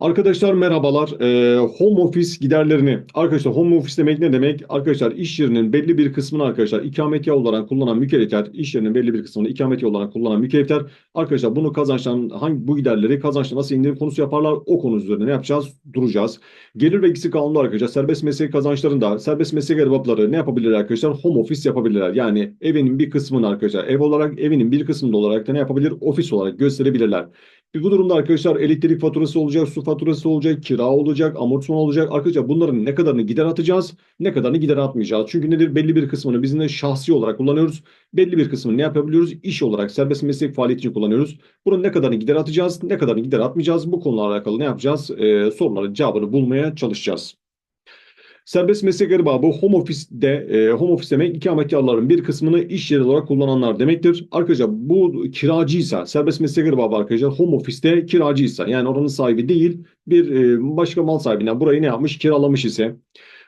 Arkadaşlar merhabalar. Ee, home office giderlerini. Arkadaşlar home office demek ne demek? Arkadaşlar iş yerinin belli bir kısmını arkadaşlar ikametgah olarak kullanan mükellefler, iş yerinin belli bir kısmını ikametgah olarak kullanan mükellefler. Arkadaşlar bunu kazançtan hangi bu giderleri kazançta nasıl indirim konusu yaparlar? O konu üzerine ne yapacağız? Duracağız. Gelir ve gisi kanunu arkadaşlar serbest meslek kazançlarında serbest meslek erbapları ne yapabilirler arkadaşlar? Home office yapabilirler. Yani evinin bir kısmını arkadaşlar ev olarak evinin bir kısmında olarak da ne yapabilir? Ofis olarak gösterebilirler. Bu durumda arkadaşlar elektrik faturası olacak, su faturası olacak, kira olacak, amortisman olacak. Arkadaşlar bunların ne kadarını gider atacağız, ne kadarını gider atmayacağız. Çünkü nedir? Belli bir kısmını biz de şahsi olarak kullanıyoruz. Belli bir kısmını ne yapabiliyoruz? İş olarak serbest meslek faaliyeti için kullanıyoruz. Bunun ne kadarını gider atacağız, ne kadarını gider atmayacağız. Bu konularla alakalı ne yapacağız? Ee, soruların cevabını bulmaya çalışacağız. Serbest meslek erbabı home office'de e, home office demek ikametgahların bir kısmını iş yeri olarak kullananlar demektir. Arkadaşlar bu kiracıysa serbest meslek erbabı arkadaşlar home office'te kiracıysa yani oranın sahibi değil bir e, başka mal sahibinden burayı ne yapmış kiralamış ise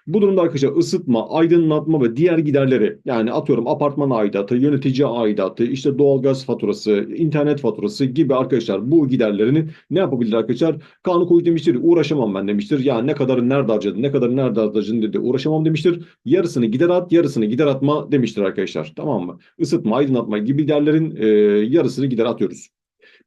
bu durumda arkadaşlar ısıtma, aydınlatma ve diğer giderleri yani atıyorum apartman aidatı, yönetici aidatı, işte doğalgaz faturası, internet faturası gibi arkadaşlar bu giderlerini ne yapabilir arkadaşlar? Kanun koyucu demiştir uğraşamam ben demiştir. Ya ne kadarı nerede harcadın, ne kadarı nerede harcadın dedi uğraşamam demiştir. Yarısını gider at, yarısını gider atma demiştir arkadaşlar. Tamam mı? Isıtma, aydınlatma gibi giderlerin e, yarısını gider atıyoruz.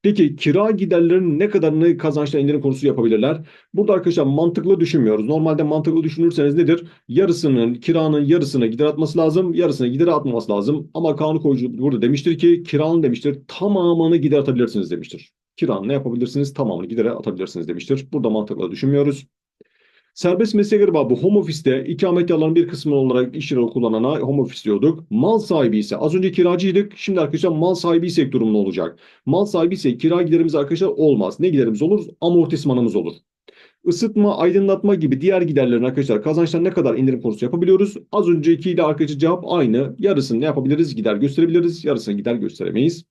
Peki kira giderlerinin ne kadarını kazançla indirim konusu yapabilirler? Burada arkadaşlar mantıklı düşünmüyoruz. Normalde mantıklı düşünürseniz nedir? Yarısının kiranın yarısını gider atması lazım. Yarısını gider atmaması lazım. Ama kanun koyucu burada demiştir ki kiranın demiştir tamamını gider atabilirsiniz demiştir. Kiranın ne yapabilirsiniz? Tamamını gidere atabilirsiniz demiştir. Burada mantıklı düşünmüyoruz. Serbest meslek erbabı home office'te ikametgahların bir kısmı olarak iş yeri kullanana home office diyorduk. Mal sahibi ise az önce kiracıydık. Şimdi arkadaşlar mal sahibi ise durumda olacak. Mal sahibi ise kira giderimiz arkadaşlar olmaz. Ne giderimiz olur? Amortismanımız olur. Isıtma, aydınlatma gibi diğer giderlerin arkadaşlar kazançtan ne kadar indirim konusu yapabiliyoruz? Az öncekiyle arkadaşlar cevap aynı. Yarısını ne yapabiliriz? Gider gösterebiliriz. Yarısını gider gösteremeyiz.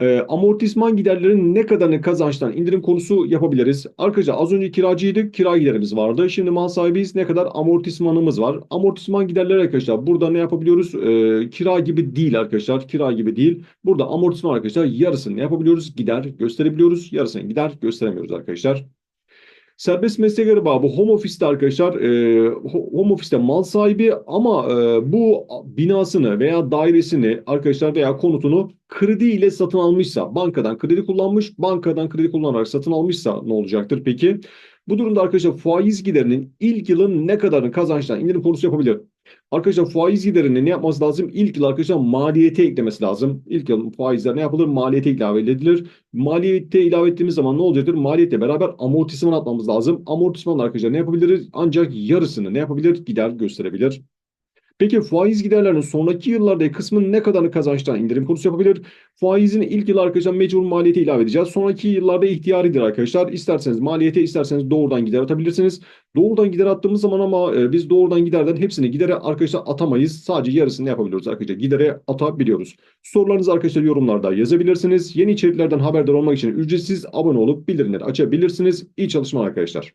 E, amortisman giderlerinin ne kadarını kazançtan indirim konusu yapabiliriz? Arkadaşlar az önce kiracıydık, kira giderimiz vardı. Şimdi mal sahibiyiz, ne kadar amortismanımız var? Amortisman giderleri arkadaşlar burada ne yapabiliyoruz? E, kira gibi değil arkadaşlar, kira gibi değil. Burada amortisman arkadaşlar yarısını yapabiliyoruz? Gider gösterebiliyoruz, yarısını gider gösteremiyoruz arkadaşlar. Serbest meslek erbabı home office'te arkadaşlar e, home office'te mal sahibi ama e, bu binasını veya dairesini arkadaşlar veya konutunu kredi ile satın almışsa bankadan kredi kullanmış bankadan kredi kullanarak satın almışsa ne olacaktır peki? Bu durumda arkadaşlar faiz giderinin ilk yılın ne kadarını kazançtan indirim konusu yapabilir? Arkadaşlar faiz giderini ne yapması lazım? İlk yıl arkadaşlar maliyete eklemesi lazım. İlk yıl faizler ne yapılır? Maliyete ilave edilir. Maliyete ilave ettiğimiz zaman ne olacaktır? Maliyetle beraber amortisman atmamız lazım. Amortisman arkadaşlar ne yapabiliriz? Ancak yarısını ne yapabilir? Gider gösterebilir. Peki faiz giderlerinin sonraki yıllarda kısmının ne kadarını kazançtan indirim konusu yapabilir? Faizin ilk yıl arkadaşlar mecbur maliyeti ilave edeceğiz. Sonraki yıllarda ihtiyaridir arkadaşlar. İsterseniz maliyete isterseniz doğrudan gider atabilirsiniz. Doğrudan gider attığımız zaman ama e, biz doğrudan giderden hepsini gidere arkadaşlar atamayız. Sadece yarısını yapabiliyoruz arkadaşlar. Gidere atabiliyoruz. Sorularınızı arkadaşlar yorumlarda yazabilirsiniz. Yeni içeriklerden haberdar olmak için ücretsiz abone olup bildirimleri açabilirsiniz. İyi çalışmalar arkadaşlar.